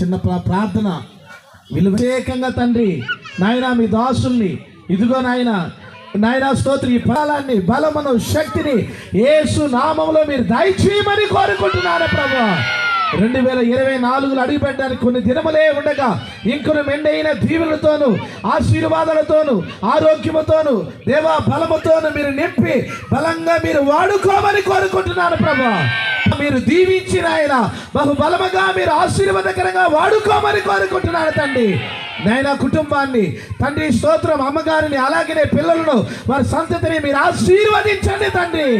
చిన్న ప్రార్థన. విలువేకంగా తండ్రి నాయన మీ దాసుల్ని ఇదిగో నాయన నాయన స్తోత్రి ఈ బలాన్ని బలమును శక్తిని ఏసు నామంలో మీరు దయచేయమని కోరుకుంటున్నాను ప్రభు. రెండు వేల ఇరవై నాలుగులో అడుగుపెట్టడానికి కొన్ని దినములే ఉండగా ఇంకొన్ని మెండైన దీవులతోను ఆశీర్వాదాలతోను ఆరోగ్యముతోను దేవా బలముతోను మీరు నింపి బలంగా మీరు వాడుకోమని కోరుకుంటున్నాను ప్రభా. మీరు దీవించిన ఆయన బహుబలముగా మీరు ఆశీర్వాదకరంగా వాడుకోమని కోరుకుంటున్నాను తండ్రి. నాయన కుటుంబాన్ని తండ్రి స్తోత్రం అమ్మగారిని అలాగనే పిల్లలను వారి సంతతిని మీరు ఆశీర్వదించండి తండ్రి.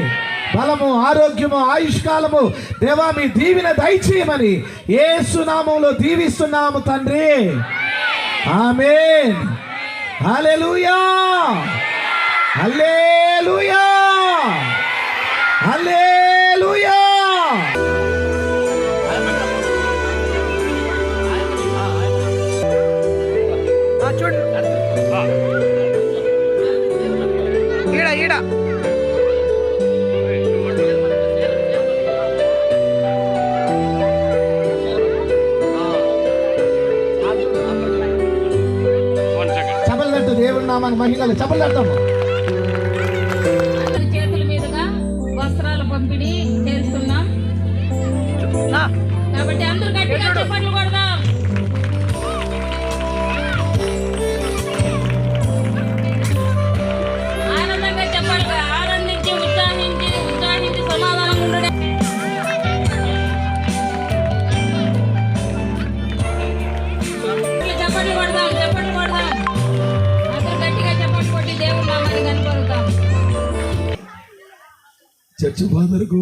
బలము ఆరోగ్యము ఆయుష్కాలము దేవా మీ దీవిన దయచేయమని ఏ సునామంలో దీవిస్తున్నాము తండ్రి. ఆమె హల్లెలూయా. హల్లెలూయా ఆ, చూడండి ఈడ ఈడ. చపలు తట్టు దేవుడి నామాన్ని మహిళలు చపలు చేతుల మీదుగా వస్త్రాల పంపిణీ చర్చి ఫాదర్కు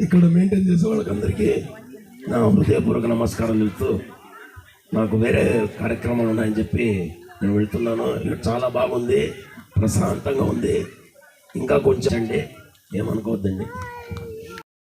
ఇక్కడ మెయింటైన్ చేసే వాళ్ళకందరికీ నా హృదయపూర్వక నమస్కారం తెలుపుతూ నాకు వేరే కార్యక్రమాలు ఉన్నాయని చెప్పి నేను వెళ్తున్నాను. ఇక్కడ చాలా బాగుంది ప్రశాంతంగా ఉంది. ఇంకా కొంచెం అండి ఏమనుకోవద్దండి.